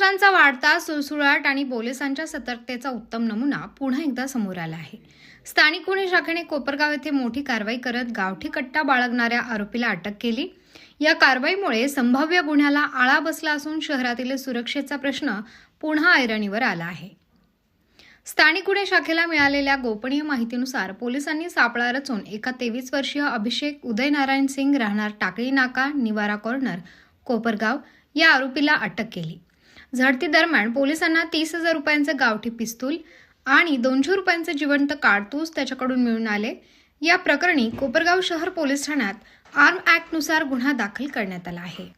वाढता सुळसुळाट आणि पोलिसांच्या सतर्कतेचा उत्तम नमुना पुन्हा एकदा समोर आला आहे. स्थानिक गुन्हे शाखेने कोपरगाव येथे मोठी कारवाई करत गावठी कट्टा बाळगणाऱ्या आरोपीला अटक केली. या कारवाईमुळे संभाव्य गुन्ह्याला आळा बसला असून शहरातील सुरक्षेचा प्रश्न पुन्हा ऐरणीवर आला आहे. स्थानिक गुन्हे शाखेला मिळालेल्या गोपनीय माहितीनुसार पोलिसांनी सापळा रचून एका तेवीस वर्षीय अभिषेक उदयनारायण सिंग राहणार टाकळी नाका निवारा कॉर्नर कोपरगाव या आरोपीला अटक केली. झडती दरम्यान पोलिसांना तीस हजार रुपयांचं गावठी पिस्तूल आणि दोनशे रुपयांचे जिवंत काडतूस त्याच्याकडून मिळून आले. या प्रकरणी कोपरगाव शहर पोलीस ठाण्यात आर्म ॲक्टनुसार गुन्हा दाखल करण्यात आला आहे.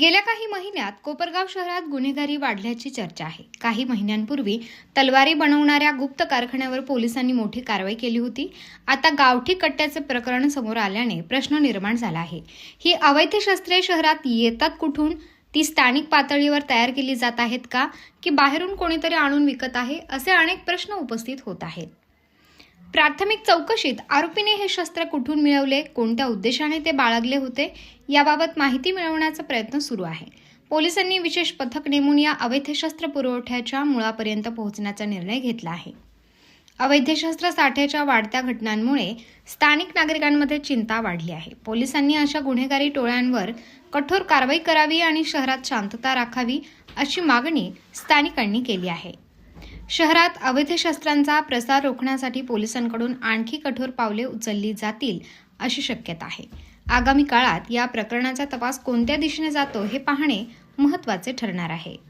गेल्या काही महिन्यात कोपरगाव शहरात गुन्हेगारी वाढल्याची चर्चा आहे. काही महिन्यांपूर्वी तलवारी बनवणाऱ्या गुप्त कारखान्यावर पोलिसांनी मोठी कारवाई केली होती. आता गावठी कट्ट्याचे प्रकरण समोर आल्याने प्रश्न निर्माण झाला आहे. ही अवैध शस्त्रे शहरात येतात कुठून? ती स्थानिक पातळीवर तयार केली जात आहेत का? की बाहेरून कोणीतरी आणून विकत आहे? असे अनेक प्रश्न उपस्थित होत आहेत. प्राथमिक चौकशीत आरोपीने हे शस्त्र कुठून मिळवले? कोणत्या उद्देशाने ते बाळगले होते? याबाबत माहिती मिळवण्याचा प्रयत्न सुरू आहे. पोलिसांनी विशेष पथक नेमून या अवैध शस्त्र पुरवठ्याच्या मुळापर्यंत पोहोचण्याचा निर्णय घेतला आहे. अवैध शस्त्र साठ्याच्या वाढत्या घटनांमुळे स्थानिक नागरिकांमध्ये चिंता वाढली आहे. पोलिसांनी अशा गुन्हेगारी टोळ्यांवर कठोर कारवाई करावी आणि शहरात शांतता राखावी अशी मागणी स्थानिकांनी केली आहे. शहरात अवैध शस्त्रांचा प्रसार रोखण्यासाठी पोलिसांकडून आणखी कठोर पावले उचलली जातील अशी शक्यता आहे. आगामी काळात या प्रकरणाचा तपास कोणत्या दिशेने जातो हे पाहणे महत्त्वाचे ठरणार आहे.